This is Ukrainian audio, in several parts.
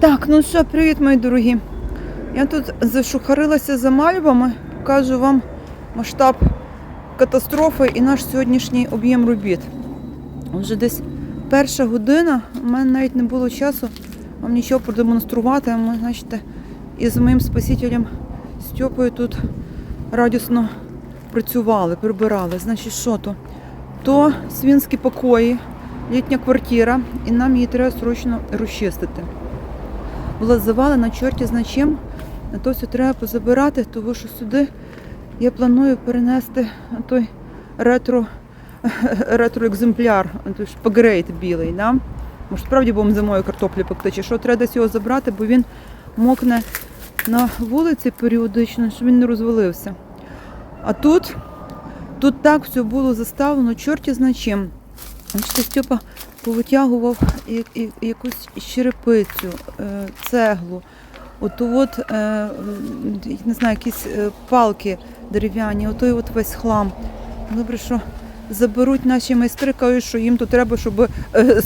Так, ну що, привіт, мої дорогі. Я тут зашухарилася за мальвами, покажу вам масштаб катастрофи і наш сьогоднішній об'єм робіт. Вже десь перша година, у мене навіть не було часу вам нічого продемонструвати. Ми, значите, із моїм спасителем Стьопою тут радісно працювали, прибирали. Значить, що то? То свінські покої, літня квартира, і нам її треба срочно розчистити була завалена чорті зна чим. На то все треба позабирати, тому що сюди я планую перенести той ретро, ретроекземпляр, шпагрейт білий. Да? Може, справді будемо зимою картоплі пекти, чи що треба десь його забрати, бо він мокне на вулиці періодично, щоб він не розвалився. А тут, тут так все було заставлено, чорті зна чим. Степа повитягував якусь черепицю, е, цеглу. От от, е, не знаю, якісь е, палки дерев'яні, отой от весь хлам. Добре, що заберуть наші майстри, кажуть, що їм то треба, щоб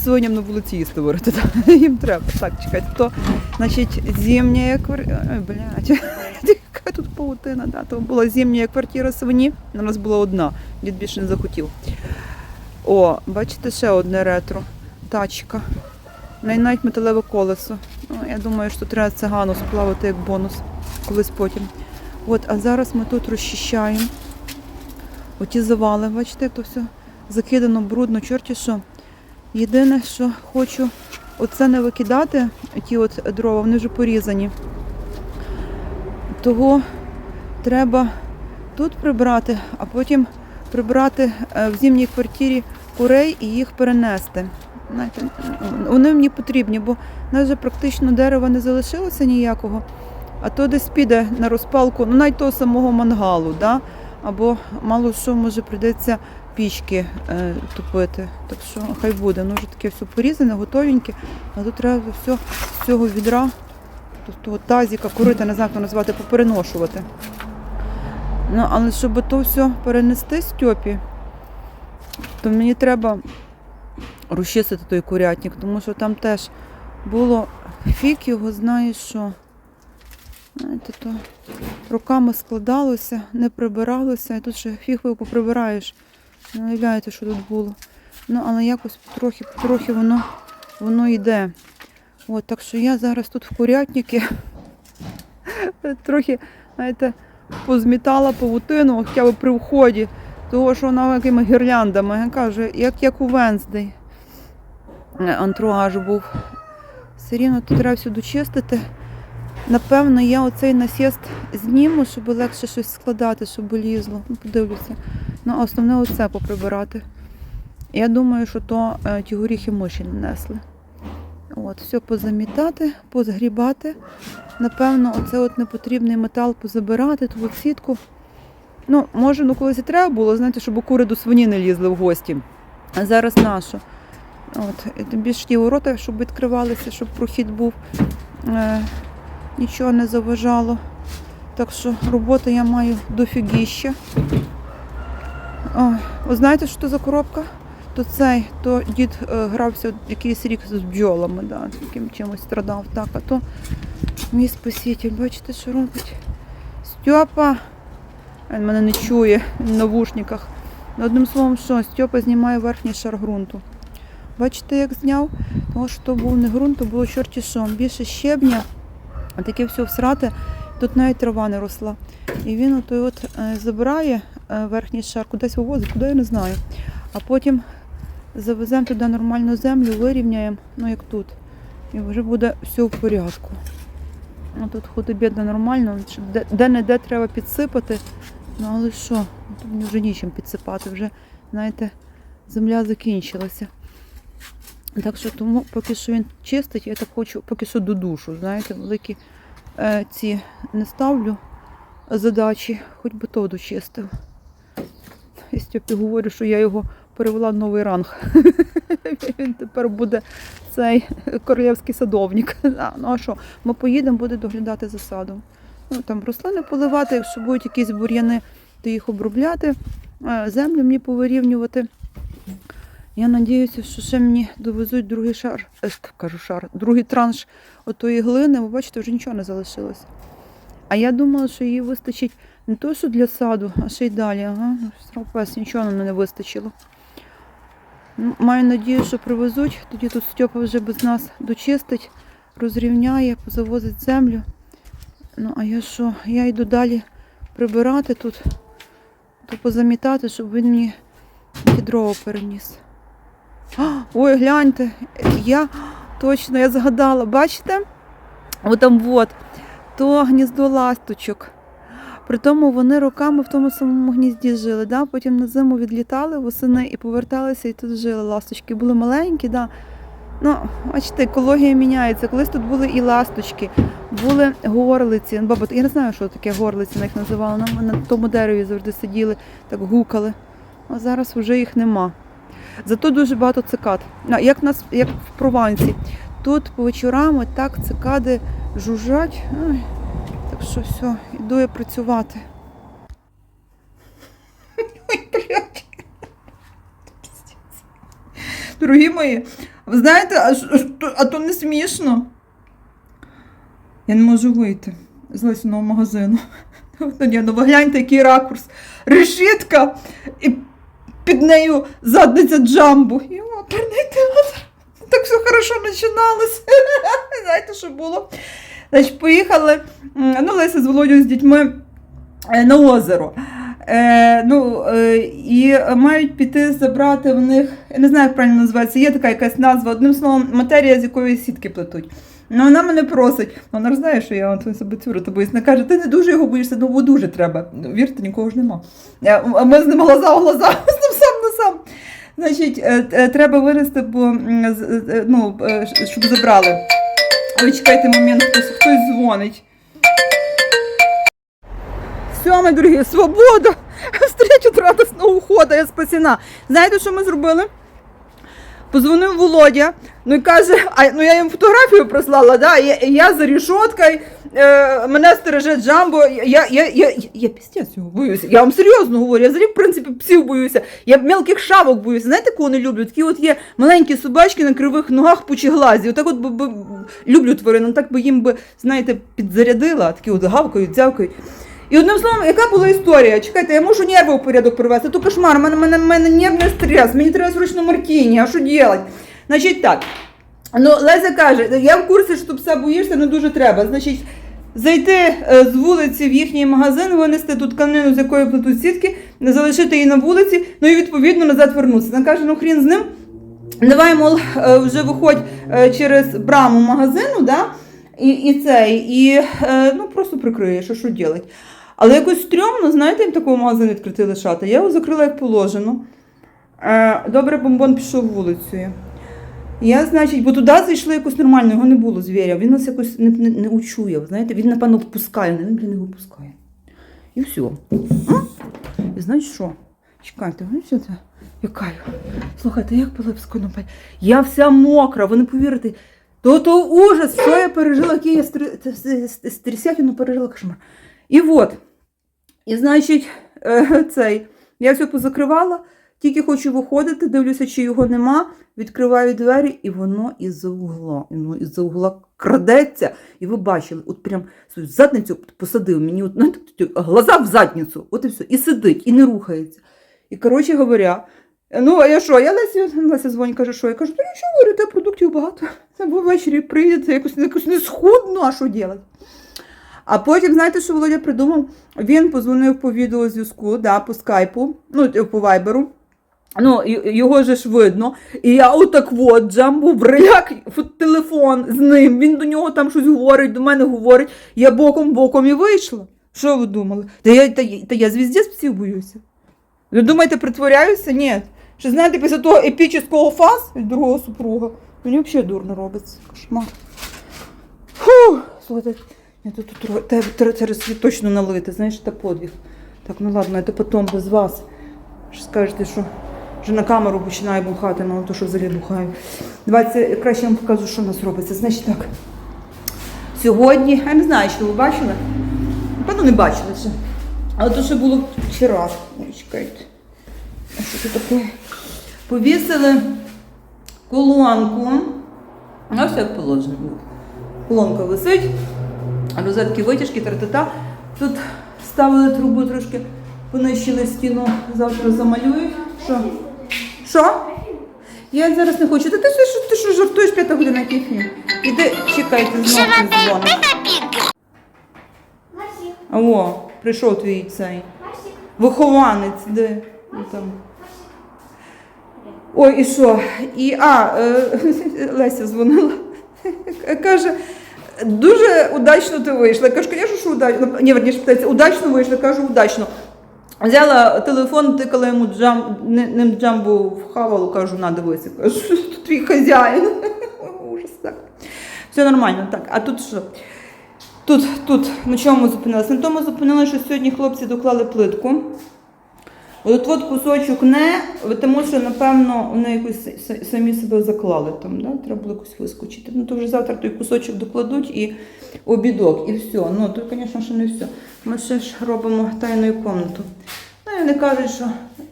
свиням на вулиці їсти варити. Їм треба. Так, чекайте, то, значить, зимня квартира. Блядь, яка тут паутина, да, то була зимня квартира свині, у нас була одна, дід більше не захотів. О, бачите, ще одне ретро. Тачка. Навіть металеве колесо. Ну, я думаю, що треба цигану сплавити як бонус колись потім. От, а зараз ми тут розчищаємо. Оті завали, бачите, то все закидано брудно, чорті що. Єдине, що хочу оце не викидати, ті от дрова, вони вже порізані. Того треба тут прибрати, а потім прибрати е, в зимній квартирі курей і їх перенести. Вони мені потрібні, бо в нас вже практично дерева не залишилося ніякого, а то десь піде на розпалку, ну навіть того самого мангалу, да? або мало що може прийдеться пічки е, топити. Так що хай буде. Ну вже таке все порізане, готовеньке, а тут треба все з цього відра, з того тазіка, курити, не знаю, як назвати, попереношувати. Ну, але щоб то все перенести Стьопі, то мені треба розчистити той курятник, тому що там теж було фік його, знає що. Знаєте, то руками складалося, не прибиралося, і тут ще фіг ви поприбираєш. Не уявляєте, що тут було. Ну, але якось потрохи воно, воно йде. От, так що я зараз тут в курятнику трохи, знаєте, позмітала павутину, хоча б при вході, того, що вона якими гірляндами. Я як, як у Венздей антруаж був. Все рівно тут треба все дочистити. Напевно, я оцей насіст зніму, щоб легше щось складати, щоб лізло. Ну, подивлюся. Ну, основне оце поприбирати. Я думаю, що то е, ті горіхи миші не несли. От, все позамітати, позгрібати. Напевно, оце от непотрібний метал позабирати, ту сітку. Ну, може, ну колись і треба було, знаєте, щоб кури до свині не лізли в гості. А зараз нащо? От, більше ті ворота, щоб відкривалися, щоб прохід був. Е, нічого не заважало. Так що роботи я маю дофігіща. Ви знаєте, що це за коробка? То цей, то дід е, грався якийсь рік з бджолами, да, таким чимось страдав. Так, а то мій спаситель, бачите, що робить? Стьопа, він мене не чує в навушниках. Ну, Одним словом, що Стьопа знімає верхній шар ґрунту. Бачите, як зняв? Тому що то був не ґрунт, то було чорті що. Більше щебня, а таке все всрате, тут навіть трава не росла. І він от, от е, забирає е, верхній шар, кудись вивозить, куди я не знаю. А потім завеземо туди нормальну землю, вирівняємо, ну як тут. І вже буде все в порядку. А тут худо-бідно нормально, де- де-не-де треба підсипати. Ну але що, тут вже нічим підсипати, вже, знаєте, земля закінчилася. Так що тому, поки що він чистить, я так хочу, поки що до душу, знаєте, великі е, ці не ставлю задачі, хоч би то дочистив. І Стьопі говорю, що я його перевела в новий ранг. Він тепер буде цей королівський садовник. Ну а що, ми поїдемо, буде доглядати за садом. Ну, там рослини поливати, якщо будуть якісь бур'яни, то їх обробляти, е, землю мені повирівнювати. Я надіюся, що ще мені довезуть другий шар, е, кажу шар, другий транш отої глини, ви бачите, вже нічого не залишилось. А я думала, що її вистачить не то, що для саду, а ще й далі. Ага, ну, стропес, нічого нам не вистачило. Ну, Маю надію, що привезуть, тоді тут Стьопа вже без нас дочистить, розрівняє, позавозить землю. Ну, а я що? Я йду далі прибирати тут, то позамітати, щоб він мені дрова переніс. Ой, гляньте, я точно я згадала, бачите? Отам от, то гніздо ласточок. При тому вони роками в тому самому гнізді жили. Да? Потім на зиму відлітали восени і поверталися, і тут жили ласточки. Були маленькі, да. Ну, бачите, екологія міняється. Колись тут були і ласточки, були горлиці. Ну, Баба, я не знаю, що таке горлиці, на їх називали. На тому дереві завжди сиділи, так гукали. А зараз вже їх нема. Зато дуже багато цикад. Як, нас, як в Провансі. Тут по вечорам так цикади жужжать. Ой, так що все, йду я працювати. Дорогі мої, ви знаєте, а, а то не смішно. Я не можу вийти з лисяного магазину. Ну, ні, ну ви гляньте, який ракурс. Решітка і під нею задниця джамбу. І оперний театр. Так все хорошо починалось. Знаєте, що було? Значить, поїхали, ну, Леся з Володю з дітьми е, на озеро. Е, ну, е, і мають піти забрати в них, я не знаю, як правильно називається, є така якась назва, одним словом, матерія, з якої сітки плетуть. Ну, вона мене просить, вона ж знає, що я от себе цюрити боюсь. Вона каже, ти не дуже його боїшся, ну бо дуже треба. Ну, Вірте, нікого ж нема. А ми з ним глаза в глаза, з ним сам на сам. Значить, е, е, треба винести, бо е, ну, щоб забрали. Ой, чекайте момент, хтось, хтось дзвонить. Все, мої дорогі, свобода! Встреча от радостного уходу, я спасена. Знаєте, що ми зробили? Позвонив Володя, ну і каже, а ну я їм фотографію прислала, да, я, я за рішоткою, е, мене стереже Джамбо, я, я, я, я, я пістець цього боюся. Я вам серйозно говорю, я взагалі, в принципі, псів боюся. Я мелких шавок боюся. Знаєте, кого не люблю? Такі от є маленькі собачки на кривих ногах пучеглазі. Отак от би, би, люблю тварин, ну так би їм би, знаєте, підзарядила, такі от гавкають, дзявкають. І одним словом, яка була історія? Чекайте, я можу нерви в порядок привести. То кошмар, у мене, мене, мене нервний стрес, мені треба срочно мартіні, а що робити? Значить так. Ну, Леся каже, я в курсі, що пса боїшся, не дуже треба. Значить, зайти е, з вулиці в їхній магазин, винести ту тканину, з якої плетуть сітки, залишити її на вулиці, ну і відповідно назад вернутися. Вона каже, ну хрін з ним. Давай, мол, е, вже виходь е, через браму магазину, да? і, і цей, і ну, просто прикриєш, а що робити. Але якось стрьомно, знаєте, їм такого магазину відкрити лишати. Я його закрила як положено. Е, добре, бомбон пішов вулицею. Я, значить, бо туди зайшли якось нормально, його не було звіря. Він нас якось не, не, не учує. Знаєте, він, напевно, впускає, він, блін, його впускає. І все. А? І знаєш що? Чекайте, ви що це? Яка? Слухайте, як Пилипську напай. Я вся мокра, ви не повірите. То то ужас, що я пережила, який я стрісятину пережила кошмар. І от. І значить, е, цей, я все позакривала, тільки хочу виходити, дивлюся, чи його нема, відкриваю двері, і воно із-за угла. Воно із-за угла крадеться. І ви бачили, от прям свою задницю посадив мені, от, знаєте, глаза в задницю, от і все, і сидить, і не рухається. І, коротше говоря, ну, а я що? Я Лесі, Леся дзвонить, каже, що? Я кажу, ну нічого, говорю, продуктів багато. Ввечері прийдете, якось, якось не схудно, а що робити? А потім, знаєте, що Володя придумав? Він позвонив по відеозв'язку, да, по скайпу, ну, по вайберу. Ну, його же ж видно. І я отак от джамбу в реляк, телефон з ним. Він до нього там щось говорить, до мене говорить. Я боком-боком і вийшла. Що ви думали? Та я, та, та я звіздець псів боюся. Ви думаєте, притворяюся? Ні. Що знаєте, після того епічного фаз від другого супруга, мені взагалі дурно робиться. Кошмар. Фу, слухайте, я тут, те- через світ точно налити, знаєш, це подвиг. Так, ну ладно, це потім без вас. Що скажете, що вже на камеру починаю бухати, ну то що взагалі бухаю. Давайте краще вам покажу, що у нас робиться. Значить так. Сьогодні, я не знаю, чи ви бачили. Напевно, не бачили ще. Але то, що було вчора. Ой, чекайте. А що це таке? Повісили колонку. Все як положено. Колонка висить, розетки витяжки, тра-та-та. Тут ставили трубу трошки, понищили стіну, завтра замалюють. Що? Що? Я зараз не хочу. Та ти що, ти що жартуєш п'ята година який фільм? Іди, чекайте, знову хтось О, прийшов твій цей вихованець, де Ну, там. Ой, і що? І а, е, Леся дзвонила. Каже, дуже удачно ти вийшла. Я кажу, звісно, що удачно. Ні, верніше питається, удачно вийшла, кажу, удачно. Взяла телефон, тикала йому джам, ним джамбу в хавалу, кажу, на дивися. Кажу, тут твій хазяїн. Ужас так. Все нормально, так. А тут що? Тут, тут, на чому зупинилися? На тому зупинилися, що сьогодні хлопці доклали плитку. От от кусочок не, тому що, напевно, вони якось самі себе заклали там, да? треба було якось вискочити. Ну, то вже завтра той кусочок докладуть і обідок, і все. Ну, то, звісно, ще не все. Ми ще ж робимо тайну комнату. Ну, і вони кажуть, що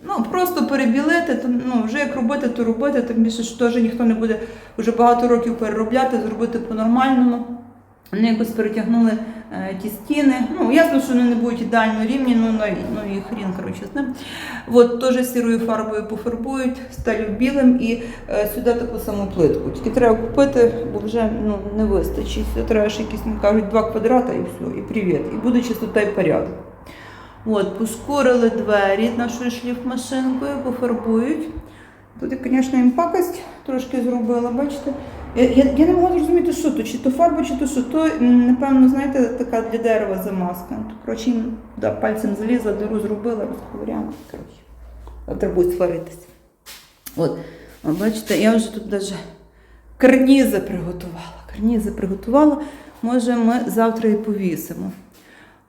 ну, просто перебілити, то, ну, вже як робити, то робити, тим більше, що теж ніхто не буде вже багато років переробляти, зробити по-нормальному. Вони якось перетягнули е, ті стіни. Ну, ясно, що вони не будуть ідеально рівні, ну, ну, ну і хрін, коротше, з ним. От, теж сірою фарбою пофарбують, сталю білим і е, сюди таку саму плитку. Тільки треба купити, бо вже ну, не вистачить. Треба ще якісь, кажуть, два квадрата і все, і привіт. І буде чистота і порядок. От, пошкурили двері нашою шліфмашинкою, пофарбують. Тут, звісно, їм пакость трошки зробила, бачите? Я, я, не можу зрозуміти, що то, чи то фарба, чи то що. То, напевно, знаєте, така для дерева замазка. Коротше, да, пальцем залізла, диру зробила, розковиряла. Будуть сваритися. От, бачите, я вже тут навіть карнізи приготувала. Карнізи приготувала. Може, ми завтра і повісимо.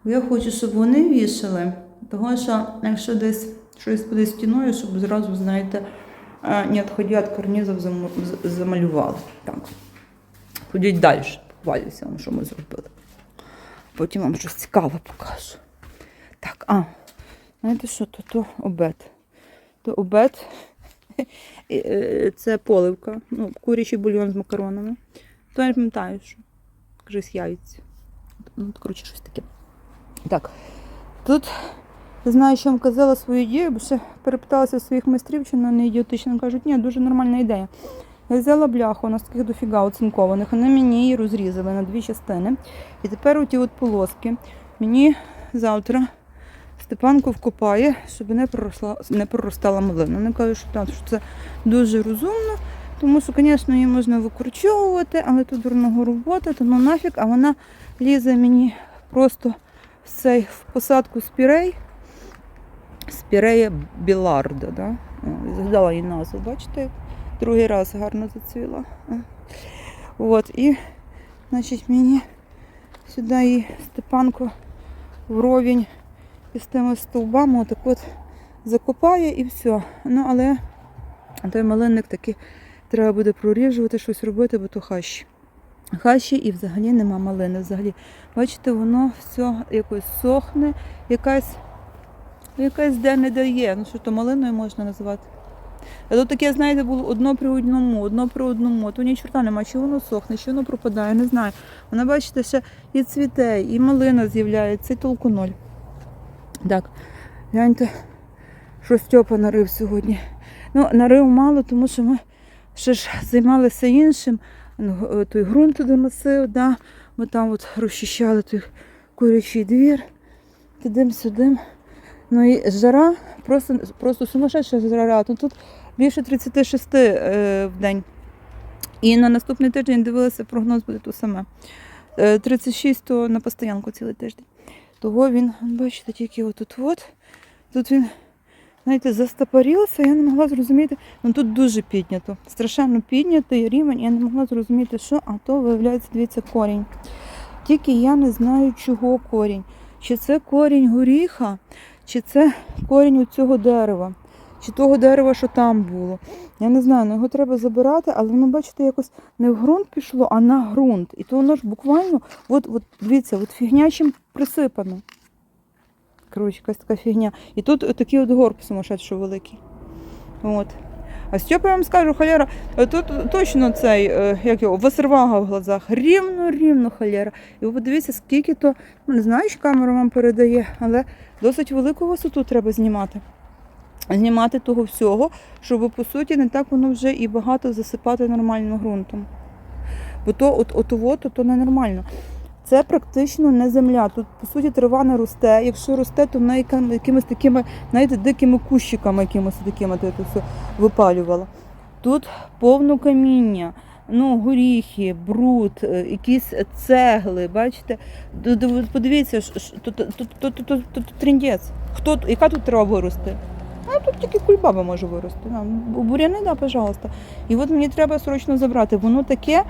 Я хочу, щоб вони вішали, тому що якщо десь щось буде стіною, щоб зразу, знаєте, не відходя від карнізів, замалювали. Так. Ходіть далі, похвалюся вам, що ми зробили. Потім вам щось цікаве покажу. Так, а, знаєте що, то, то обед. То обед. Е, Це поливка, ну, курячий бульйон з макаронами. То я пам'ятаю, що. Кажись, яйця. Ну, коротше, щось таке. Так, тут знаю, що вам казала свою ідею, бо ще перепиталася своїх майстрів, чи вона не ідіотична. Кажуть, ні, дуже нормальна ідея. Я взяла бляху, у нас таких дофіга оцинкованих. Вони мені її розрізали на дві частини. І тепер оті от полоски мені завтра Степанко вкопає, щоб не проросла, не проростала малина. Вони кажуть, що, так, що це дуже розумно, тому що, звісно, її можна викорчовувати, але тут дурного робота, то ну нафіг, а вона лізе мені просто в цей в посадку спірей. Спірея біларда. Да? Згадала її назву, бачите? Другий раз гарно зацвіла. От, і, значить, мені сюди її Степанко вровень із тими стовбами отак от закопає і все. Ну, але той малинник таки треба буде проріжувати, щось робити, бо то хащі. Хащі і взагалі нема малини. Взагалі, бачите, воно все якось сохне, якась, якась де не дає. Ну що то малиною можна назвати? А то таке, знаєте, було одно при одному, одно при одному. То ні чорта нема, чи воно сохне, чи воно пропадає, не знаю. Вона, бачите, ще і цвіте, і малина з'являється, і толку ноль. Так, гляньте, що Стьопа нарив сьогодні. Ну, нарив мало, тому що ми ще ж займалися іншим. Ну, е, Той ґрунт туди носив, да. ми там от розчищали той курячий двір, тидим-сюдим. Ну і жара, просто, просто сумасшедша жара. Ну, тут більше 36 е, в день. І на наступний тиждень дивилася, прогноз буде то саме. Е, 36 то на постоянку цілий тиждень. Того він, бачите, тільки отут от. Тут він, знаєте, застопорився, я не могла зрозуміти. Ну тут дуже піднято. Страшенно піднятий рівень, я не могла зрозуміти, що, а то виявляється, дивіться, корінь. Тільки я не знаю, чого корінь. Чи це корінь горіха, чи це корінь у цього дерева, чи того дерева, що там було. Я не знаю, ну його треба забирати, але воно, бачите, якось не в ґрунт пішло, а на ґрунт. І то воно ж буквально, от, от дивіться, от фігнячим присипано. Коротше, якась така фігня. І тут такий от горб сумасшедший великий. От. А Стьопа, я вам скажу, холєра, е, тут точно цей, е, як його, васервага в глазах. Рівно, рівно холєра. І ви подивіться, скільки то, ну, не знаю, що камера вам передає, але досить велику висоту треба знімати. Знімати того всього, щоб по суті не так воно вже і багато засипати нормальним ґрунтом. Бо то от, от, от, то, то ненормально. Це практично не земля. Тут, по суті, трава не росте. Якщо росте, то вона якимись такими, знаєте, дикими кущиками якимось такими то я все випалювала. Тут повно каміння, ну, горіхи, бруд, е, якісь цегли, бачите? Подивіться, тут, тут. Хто, яка тут трава виросте? А тут тільки кульбаба може вирости. Буряни, да, пожалуйста. І от мені треба срочно забрати. Воно таке,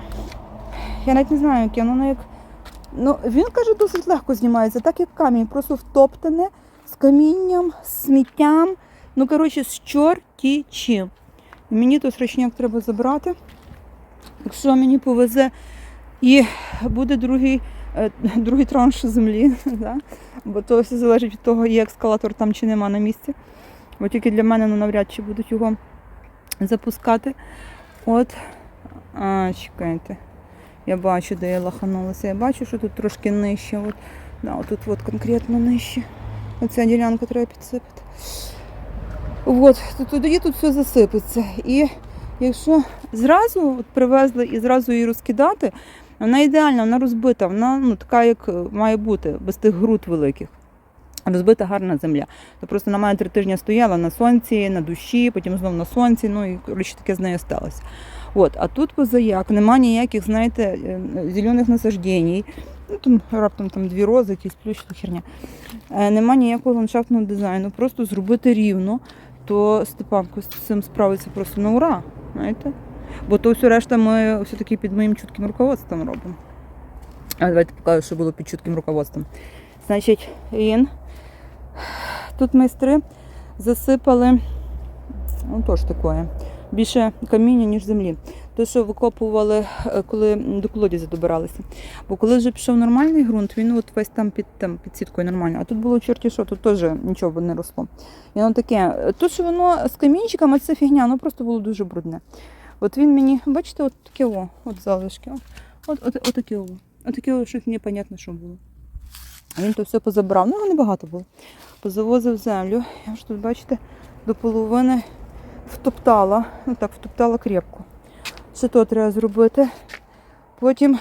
я навіть не знаю, яке, воно як. Ну, він каже, досить легко знімається, так як камінь, просто втоптане з камінням, з сміттям. Ну, коротше, з чорті чим. І мені то срочняк треба забрати. Якщо мені повезе і буде другий, е, другий транш землі, да? бо то все залежить від того, є ескалатор там чи нема на місці. Бо тільки для мене ну, навряд чи будуть його запускати. От, а, чекайте. Я бачу, де я лаханулася. Я бачу, що тут трошки нижче. От, да, отут от конкретно нижче. Оця ділянка треба підсипати. От, то тоді тут все засипеться. І якщо зразу от привезли і зразу її розкидати, вона ідеальна, вона розбита, вона ну, така, як має бути, без тих груд великих. Розбита гарна земля. То просто вона має три тижні стояла на сонці, на душі, потім знову на сонці, ну і коротше таке з нею сталося. От, а тут позаяк, нема ніяких, знаєте, е, зелених насаждень. Ну, там раптом там дві рози, якісь плющ, то херня. Е, Нема ніякого ландшафтного дизайну. Просто зробити рівно, то Степанко з цим справиться просто на ура. Знаєте? Бо то все решта ми все-таки під моїм чутким руководством робимо. А давайте покажу, що було під чутким руководством. Значить, він. Тут майстри засипали, ну теж таке, більше каміння, ніж землі. То, що викопували, е, коли до колодязя добиралися. Бо коли вже пішов нормальний ґрунт, він от весь там під, там, під сіткою нормально. А тут було чорті що, тут теж нічого не росло. І воно таке, то, що воно з камінчиками, це фігня, воно просто було дуже брудне. От він мені, бачите, от таке о, от залишки. От, от, от таке о. От таке о, що непонятно, що було. А він то все позабрав. Ну, його небагато було. Позавозив землю. Я ж тут, бачите, до половини втоптала. Ну так, втоптала крепко. Ще то треба зробити. Потім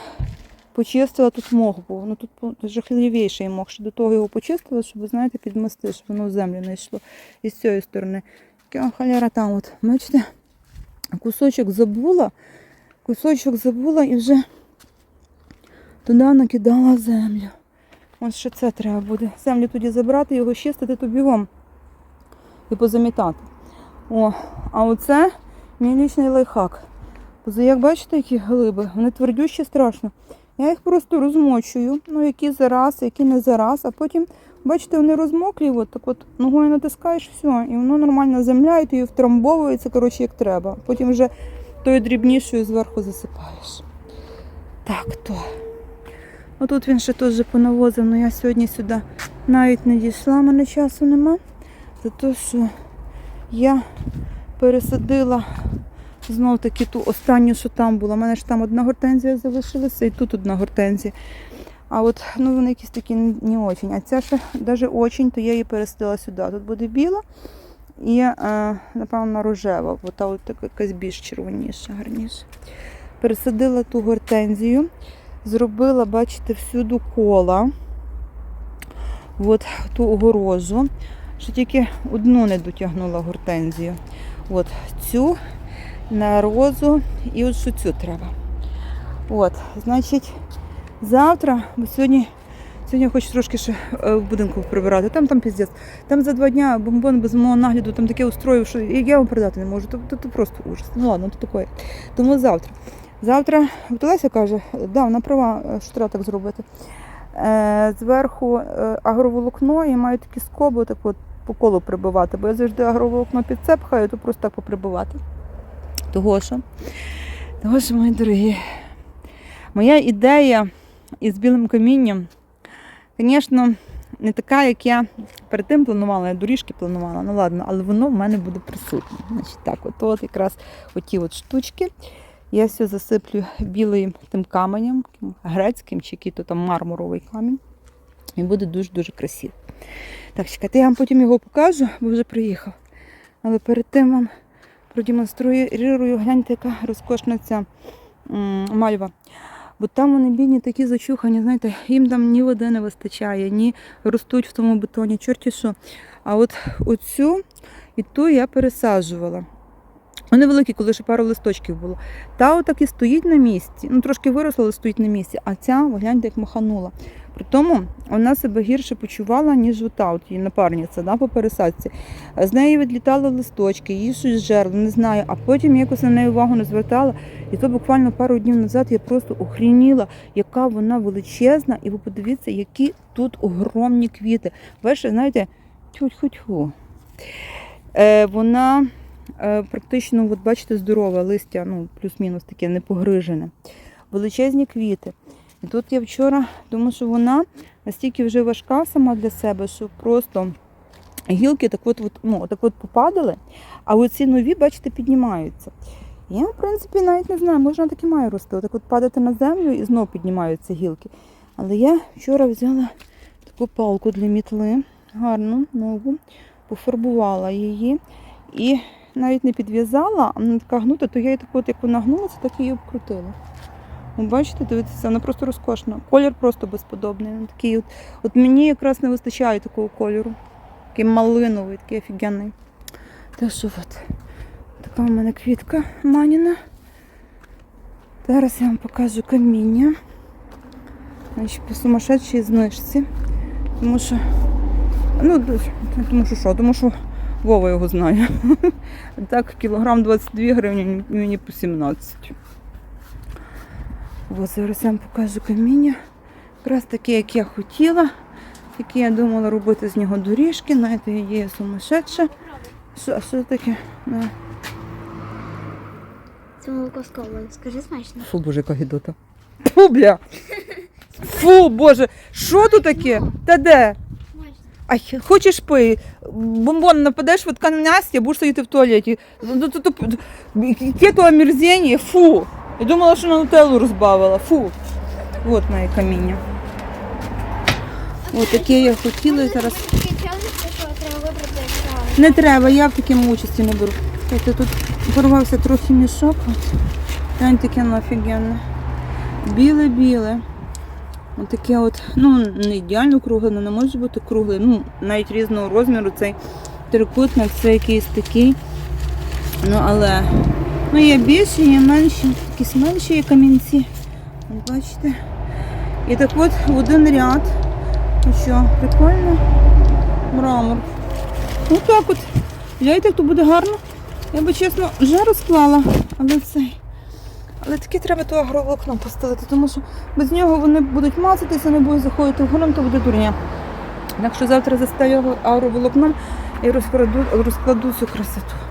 почистила тут мох був. Ну тут жахливіший мох. Ще до того його почистила, щоб, знаєте, підмести, щоб воно в землю не йшло. І з цієї сторони. Яка халяра там от. Бачите? Кусочок забула. Кусочок забула і вже туди накидала землю. Ось ще це треба буде. Землю тоді забрати, його чистити то бігом і позамітати. О, а оце мій лічний лайфхак. Як бачите, які глиби, вони твердющі страшно. Я їх просто розмочую, ну які зараз, які не зараз, а потім, бачите, вони розмоклі, от так от ногою натискаєш, все, і воно нормально земля, і її втрамбовується, коротше, як треба. Потім вже тою дрібнішою зверху засипаєш. Так, то. Отут він ще теж понавозив, але я сьогодні сюди навіть не дійшла, мене часу нема. За те, що я пересадила знов таки ту останню, що там була. У мене ж там одна гортензія залишилася і тут одна гортензія. А от ну, вони якісь такі не очень. А ця ще навіть очень, то я її пересадила сюди. Тут буде біла і, е, напевно, рожева, бо та от якась більш червоніша, гарніша. Пересадила ту гортензію зробила, бачите, всюду кола. От ту огорожу. Що тільки одну не дотягнула гортензію. От цю на розу і от що цю треба. От, значить, завтра, бо сьогодні, сьогодні я хочу трошки ще е, в будинку прибирати. Там там піздець. Там за два дня бомбон без мого нагляду там таке устроїв, що я вам передати не можу. То, то, то просто ужас. Ну ладно, то таке. Тому завтра. Завтра Олеся каже, да, вона права, е, що треба так зробити. Е, зверху агроволокно і маю такі скоби так от по колу прибивати, бо я завжди агроволокно під це пхаю, то просто так поприбивати. Того що, того що, мої дорогі, моя ідея із білим камінням, звісно, не така, як я перед тим планувала, я доріжки планувала. Ну ладно, але воно в мене буде присутнє. Значить, так, от, от якраз оті от штучки. Я все засиплю білим тим каменем, грецьким чи який то там мармуровий камінь. І буде дуже-дуже красиво. Так, чекайте, я вам потім його покажу, бо вже приїхав. Але перед тим вам продемонструю, гляньте, яка розкошна ця мальва. Бо там вони бідні такі зачухані, знаєте, їм там ні води не вистачає, ні ростуть в тому бетоні, чорті що. А от оцю і ту я пересаджувала. Вони великі, коли ще пару листочків було. Та отак і стоїть на місці. Ну, трошки виросла, але стоїть на місці. А ця, гляньте, як маханула. При тому вона себе гірше почувала, ніж ота, от її напарниця да, по пересадці. З неї відлітали листочки, її щось жерло, не знаю. А потім якось на неї увагу не звертала. І то буквально пару днів назад я просто охрініла, яка вона величезна. І ви подивіться, які тут огромні квіти. Бачите, знаєте, тьфу-тьфу-тьфу. Е, вона практично, от бачите, здорова, листя, ну, плюс-мінус таке не погрижене. Величезні квіти. І тут я вчора думаю, що вона настільки вже важка сама для себе, що просто гілки так от, ну, так от попадали, а оці нові, бачите, піднімаються. Я, в принципі, навіть не знаю, можна так і має рости. Отак от падати на землю і знов піднімаються гілки. Але я вчора взяла таку палку для мітли, гарну, нову, пофарбувала її і навіть не підв'язала, а вона така гнута, то я її так от, як вона гнулася, так її обкрутила. Ви бачите, дивіться, вона просто розкошна. Колір просто безподобний. Він такий от, от мені якраз не вистачає такого кольору. Такий малиновий, такий офігенний. Так що от, така у мене квітка маніна. Зараз я вам покажу каміння. Значить, по сумасшедшій знижці. Тому що. Ну, тому що що? Тому що Вова його знає. Так, кілограм 22 гривні, мені по 17. Ось зараз я вам покажу каміння. Якраз таке, як я хотіла, яке я думала робити з нього доріжки. Знаєте, є сумасшедша. Що, а що таке? На. Це молоко з колою. Скажи смачно. Фу, боже, яка гідота. Фу, бля. Фу, боже, що тут таке? Та де? Ай, хочеш пий, бомбон нападеш в ткань Настя, будеш сидіти в туалеті. Ну, Яке то омерзення, фу. Я думала, що на нутеллу розбавила. Фу. От моє каміння. От таке я хотіла і зараз. Не треба, я в такому участі не беру. Тобто тут порвався трохи мішок. Глянь, таке офігенне. Біле-біле. От таке от, ну, не ідеально кругле, ну, не може бути кругле. Ну, навіть різного розміру цей трикутник, це якийсь такий. Ну, але ну, є більші, є менші, якісь менші є камінці. Бачите? І так от один ряд. Ну що, прикольно? Мрамор. Ну так от. Гляньте, то буде гарно. Я би чесно вже розклала, але цей. Але таки треба то агроволокно постелити, тому що без нього вони будуть мацатися, не будуть заходити в ґрунт, то буде дурня. Так що завтра застаю агроволокном і розкладу, розкладу цю красоту.